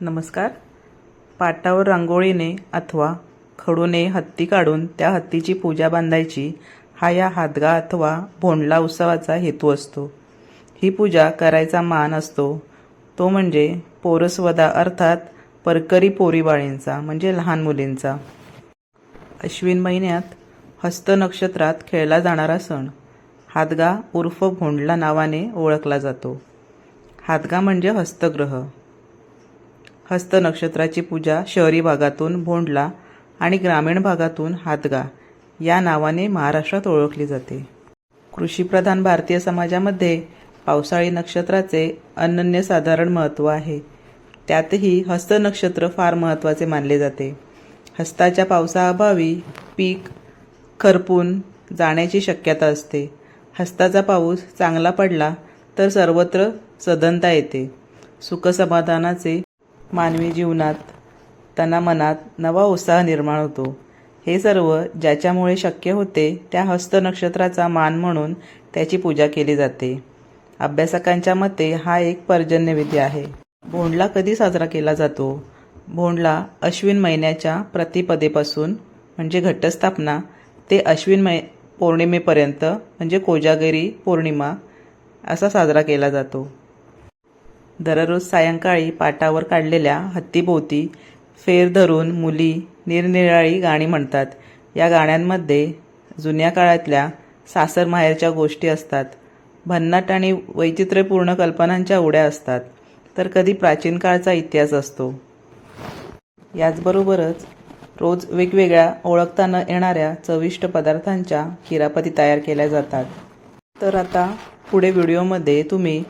नमस्कार. पाटावर रांगोळीने अथवा खडूने हत्ती काढून त्या हत्तीची पूजा बांधायची हा या हादगा अथवा भोंडला उत्सवाचा हेतू असतो. ही पूजा करायचा मान असतो. तो म्हणजे पोरसवदा अर्थात परकरी पोरीबाळींचा म्हणजे लहान मुलींचा. अश्विन महिन्यात हस्त नक्षत्रात खेळला जाणारा सण. हादगा उर्फ भोंडला नावाने ओळखला जातो. हादगा म्हणजे हस्तग्रह. हस्त नक्षत्राची पूजा शहरी भागातून भोंडला आणि ग्रामीण भागातून हातगा या नावाने महाराष्ट्रात ओळखली जाते. कृषीप्रधान भारतीय समाजामध्ये पावसाळी नक्षत्राचे अनन्यसाधारण महत्त्व आहे. त्यातही हस्त नक्षत्र फार महत्त्वाचे मानले जाते. हस्ताच्या पावसाअभावी पीक खरपून जाण्याची शक्यता असते. हस्ताचा पाऊस चांगला पडला तर सर्वत्र सदनता येते. सुखसमाधानाचे मानवी जीवनात त्यांना मनात नवा उत्साह निर्माण होतो. हे सर्व ज्याच्यामुळे शक्य होते त्या हस्त नक्षत्राचा मान म्हणून त्याची पूजा केली जाते. अभ्यासकांच्या मते हा एक पर्जन्यविधी आहे. भोंडला कधी साजरा केला जातो? भोंडला अश्विन महिन्याच्या प्रतिपदेपासून म्हणजे घटस्थापना ते अश्विन मै पौर्णिमेपर्यंत म्हणजे कोजागिरी पौर्णिमा असा साजरा केला जातो. दररोज सायंकाळी पाटावर काढलेल्या हत्तीभोवती फेर धरून मुली निरनिराळी गाणी म्हणतात. या गाण्यांमध्ये जुन्या काळातल्या सासर माहेरच्या गोष्टी असतात. भन्नाट आणि वैचित्र्यपूर्ण कल्पनांच्या उड्या असतात. तर कधी प्राचीन काळचा इतिहास असतो. याचबरोबरच रोज वेगवेगळ्या ओळखता न येणाऱ्या चविष्ट पदार्थांच्या किरापती तयार केल्या जातात. तर आता पुढे व्हिडिओमध्ये तुम्ही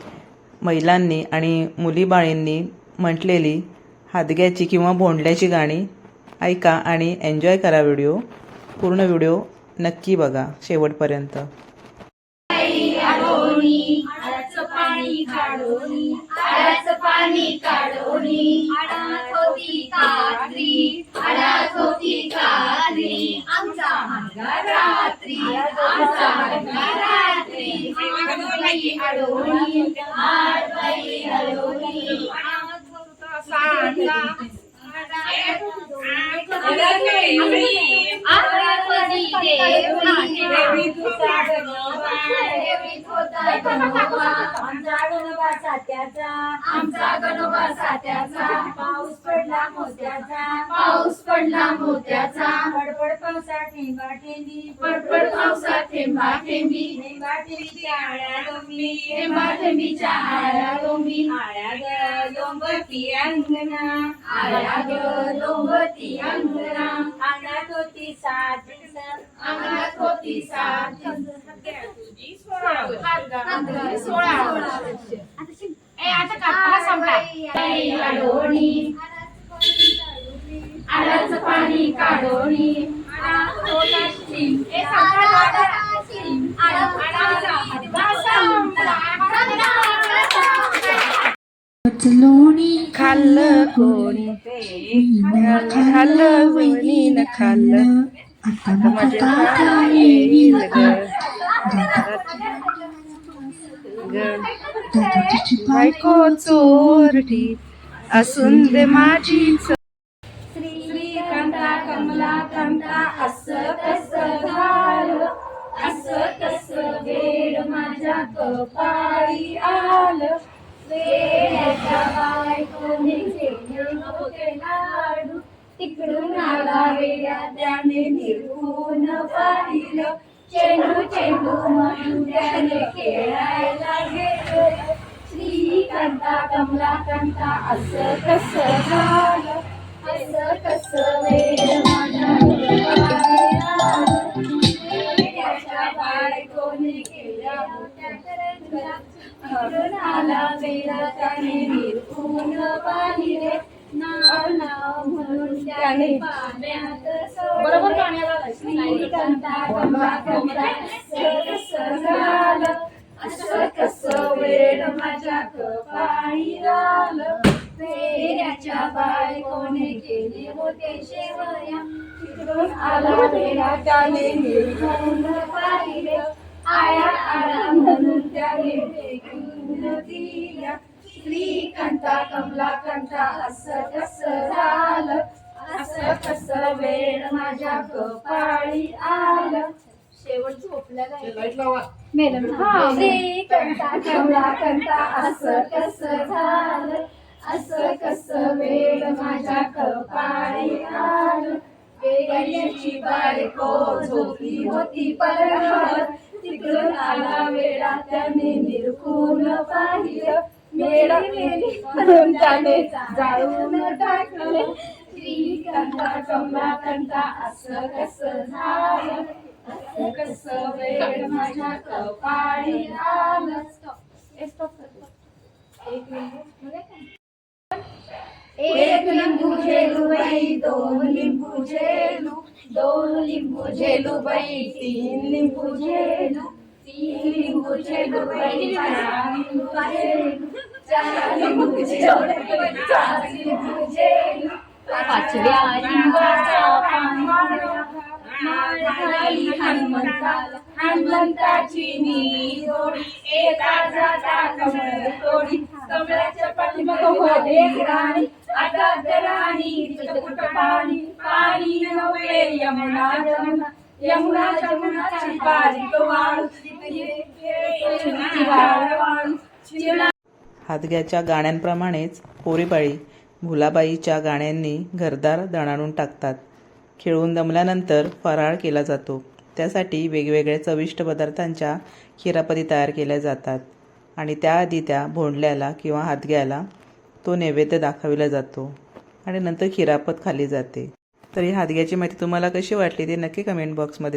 महिलांनी आणि मुलीबाळींनी म्हटलेली हादग्याची किंवा भोंडल्याची गाणी ऐका आणि एन्जॉय करा व्हिडिओ. पूर्ण व्हिडिओ नक्की बघा शेवटपर्यंत. आमचा आडोनी आडोनी आडबाई आडोनी आमचा गणोबा सात्याचा पाऊस पडला मोत्याचा. पडला मोत्याचा पडपड पावसा ठेंबा ठेंबी पडपड पावसा थेंबा थेंबी ठेंबा ठेंबीच्या आळ्या लोंबी थेंबा थेंबीच्या आळ्या लोंबी आळ्या ग लोंबती अंगणा आळ्या ग लोंबती अंगणा अंगणात होती सात अंगणात होती सात सोळा ए आता संपला आडाचं पाणी संपला लोणी खाल्लं कोणी खाल्लं आता माझ्या हातात येईल ग बायको चोरटी असून दे माझी वेड माझ्या कपाळी आलं वेड्याच्या बायकोने केले होते लाडू तिकडून आला वेड्या त्याने निरखून पाहिलं चेंडू चेंडू म्हणून त्याने खेळायला गेलं श्रीकांता कमला कांता असं कसं झालं असं कसं वेळ तिकडून आला वेडा त्याने निरखून पाहिले नाव नाव म्हणून त्याने पाण्यात बरोबर असं कसं वेळ माझ्या कपाळी आलं फेऱ्याच्या बायकोने केले होते शेवया तिकडून आला त्याने पाहिले आया आया म्हणून त्याने दिल्या. कमलाकंठा असं कसं झालं? असं कसं वेळ माझ्या कपाळी आलं? शेवट झोपल्याला मॅडम हा. असं कसं झालं? असं कसं वेळ माझ्या कपाळी आलं? वेड्याची बायको झोपली होती परहर तिकडून आला वेळा त्याने निरखून पाहिलं. मेळा मेली म्हणून त्याने जाळून टाकले. असं कसं झालं? असं कसं वेळ माझ्या कपाळी आलं? एक मिनिट. एक लिंबू हे बाई दोन दोन लिंबू झेलू बाई तीन लिंबू झेलू तीन लिंबू झेलू बाई चार लिंबू झेलू चार लिंबू झेलू चार लिंबू झेलू पाचव्या लिंबाचा पांढरा माळ घाली हनुमंताला हनुमंताची नी जोडी एका जाता कमळ तोडी कमळाच्या पाठीमाग होते राणी आता राणी तिचं कुठं पाणी नव्हे यमुना जमुना यमुना जमुनाची बारीक वाळू हादग्याच्या गाण्यांप्रमाणेच पोरीबाळी भुलाबाईच्या गाण्यांनी घरदार दणाणून टाकतात. खेळून दमल्यानंतर फराळ केला जातो. त्यासाठी वेगवेगळ्या चविष्ट पदार्थांच्या खिरापती तयार केल्या जातात. आणि त्याआधी त्या भोंडल्याला किंवा हादग्याला तो नैवेद्य दाखविला जातो. आणि नंतर खिरापत खाली जाते. तर ही हादग्याची माहिती तुम्हाला कशी वाटली ते नक्की कमेंट बॉक्समध्ये